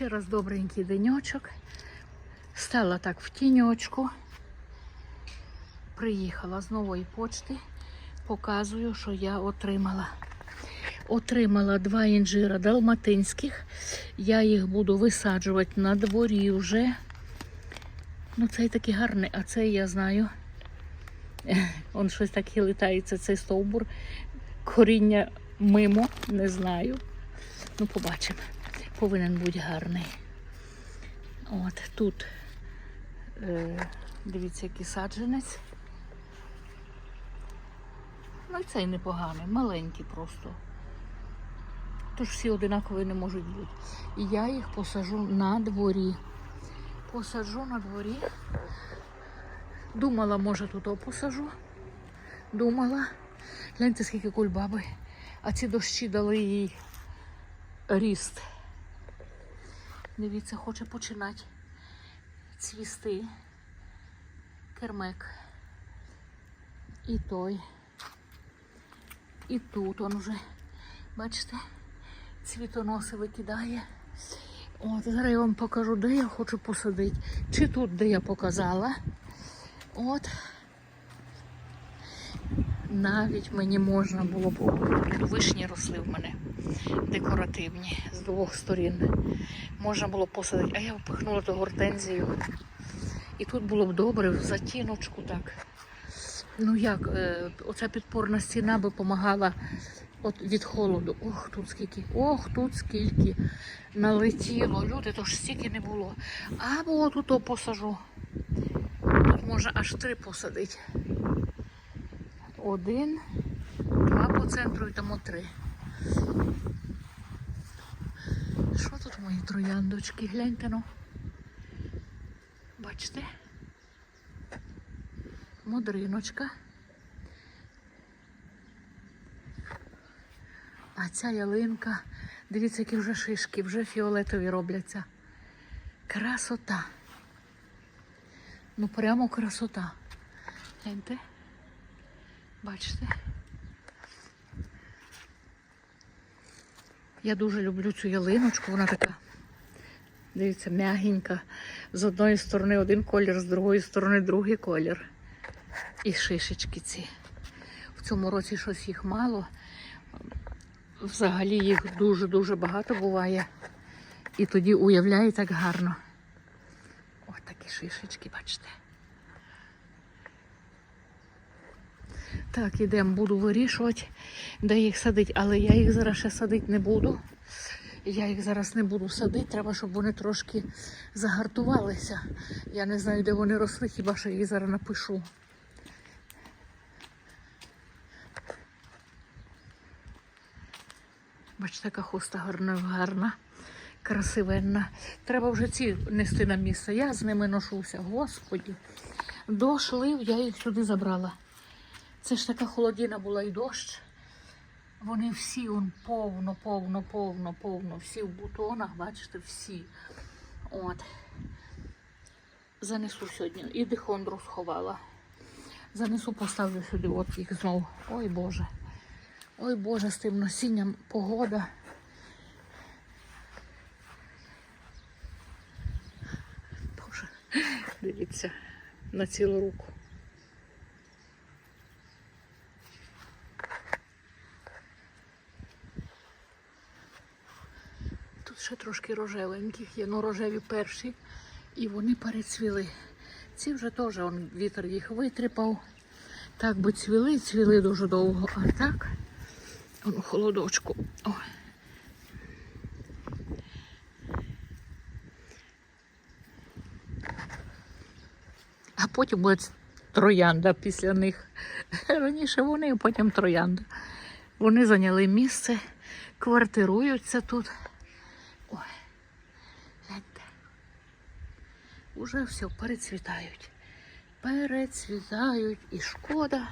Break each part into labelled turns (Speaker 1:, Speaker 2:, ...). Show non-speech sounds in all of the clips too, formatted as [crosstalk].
Speaker 1: Ще раз добренький денечок. Стала так в тіньочку. Приїхала з нової почти. Показую, що я отримала. Отримала два інжира далматинських. Я їх буду висаджувати на дворі вже. Ну, цей такий гарний, а цей я знаю. [laughs] Он щось так хилитається, цей стовбур. Коріння мимо, не знаю. Ну, побачимо. Повинен бути гарний. От тут, е, дивіться, який саджанець. Ну і цей непоганий, маленький просто. Тож всі одинакові не можуть бути. І я їх посажу на дворі. Посаджу на дворі. Думала, може, тут посажу. Думала. Гляньте, скільки кульбаби. А ці дощі дали їй ріст. Дивіться, хоче починати цвісти. Кермек. І той. І тут он вже, бачите, цвітоноси викидає. От, зараз я вам покажу, де я хочу посадити. Чи тут, де я показала. От. Навіть мені можна було б вишні росли в мене декоративні з двох сторін. Можна було посадити, а я впихнула ту гортензію. І тут було б добре в затіночку так. Ну як, е, оця підпорна стіна би допомагала от від холоду. Ох, тут скільки, ох, тут скільки налетіло. Люди, то ж стільки не було. Або тут посажу. Тут можна аж три посадити. Один, два по центру і тому три. Що тут мої трояндочки? Гляньте ну. Бачите? Модриночка. А ця ялинка, дивіться, які вже шишки, вже фіолетові робляться. Красота. Ну прямо красота. Гляньте. Бачите? Я дуже люблю цю ялиночку, вона така, дивіться, м'ягенька. З одної сторони один колір, з другої сторони другий колір. І шишечки ці. В цьому році щось їх мало. Взагалі їх дуже-дуже багато буває. І тоді уявляє так гарно. Ось такі шишечки, бачите. Так, ідемо, буду вирішувати, де їх садити, але я їх зараз ще садити не буду. Я їх зараз не буду садити, треба, щоб вони трошки загартувалися. Я не знаю, де вони росли, хіба що їх зараз напишу. Бачите, яка хуста гарна, гарна, красивенна. Треба вже ці нести на місце. Я з ними ношуся. Господі. Дошлив, я їх сюди забрала. Це ж така холодина була і дощ. Вони всі он повно, повно, повно, повно, всі в бутонах, бачите, всі. От. Занесу сьогодні. І дихондру сховала. Занесу, поставлю сюди, от їх знову. Ой Боже. Ой Боже, з тим насінням погода. Боже, дивіться, на цілу руку. Ще трошки рожевеньких є, ну рожеві перші, і вони перецвіли. Ці вже теж он, вітер їх витріпав. Так би цвіли, цвіли дуже довго, а так. Он у холодочку. Ой. А потім буде троянда після них. [laughs] Раніше вони, а потім троянда. Вони зайняли місце, квартируються тут. Ой, гляньте. Уже все, перецвітають. Перецвітають і шкода.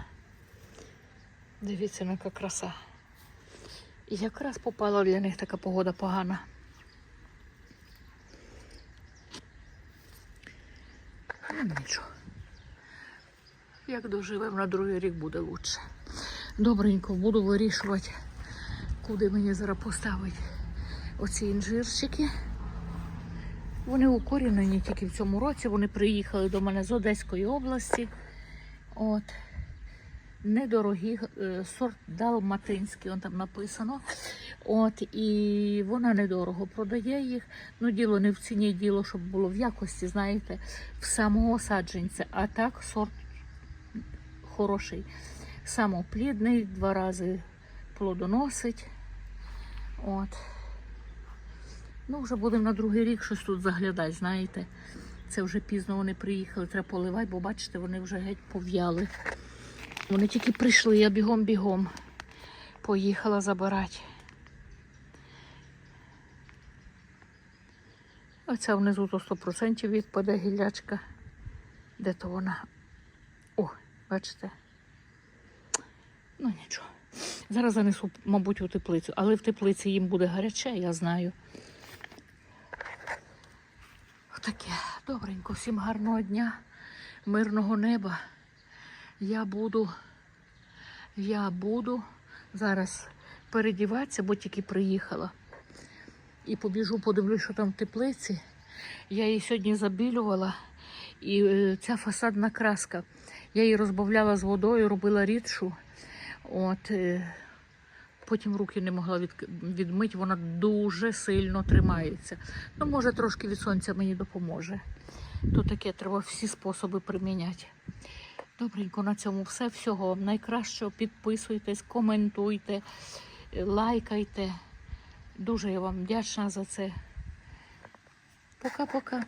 Speaker 1: Дивіться, яка краса. І якраз попала для них така погода погана. Ну нічого. Як доживемо на другий рік буде краще. Добренько буду вирішувати, куди мені зараз поставити оці інжирчики. Вони укорінені тільки в цьому році. Вони приїхали до мене з Одеської області. От. Недорогі, е, сорт далматинський, он там написано. От, і вона недорого продає їх. Ну, діло не в ціні, діло, щоб було в якості, знаєте, в самого саджанця. А так сорт хороший. Самоплідний, два рази плодоносить. От. Ну, вже будемо на другий рік щось тут заглядати, знаєте. Це вже пізно вони приїхали, треба поливати, бо бачите, вони вже геть пов'яли. Вони тільки прийшли, я бігом-бігом поїхала забирати. Оця внизу то 100% відпаде гіллячка. Де то вона? О, бачите? Ну нічого. Зараз занесу, мабуть, у теплицю, але в теплиці їм буде гаряче, я знаю. Отаке. Добренько, всім гарного дня, мирного неба. Я буду, я буду зараз передіватися, бо тільки приїхала. І побіжу, подивлюсь, що там в теплиці. Я її сьогодні забілювала. І е, ця фасадна краска. Я її розбавляла з водою, робила рідшу. От, е, потім руки не могла від, відмити, вона дуже сильно тримається. Ну, може, трошки від сонця мені допоможе. То таке треба всі способи приміняти. Добренько, на цьому все. Всього вам найкращого. Підписуйтесь, коментуйте, лайкайте. Дуже я вам вдячна за це. Пока-пока.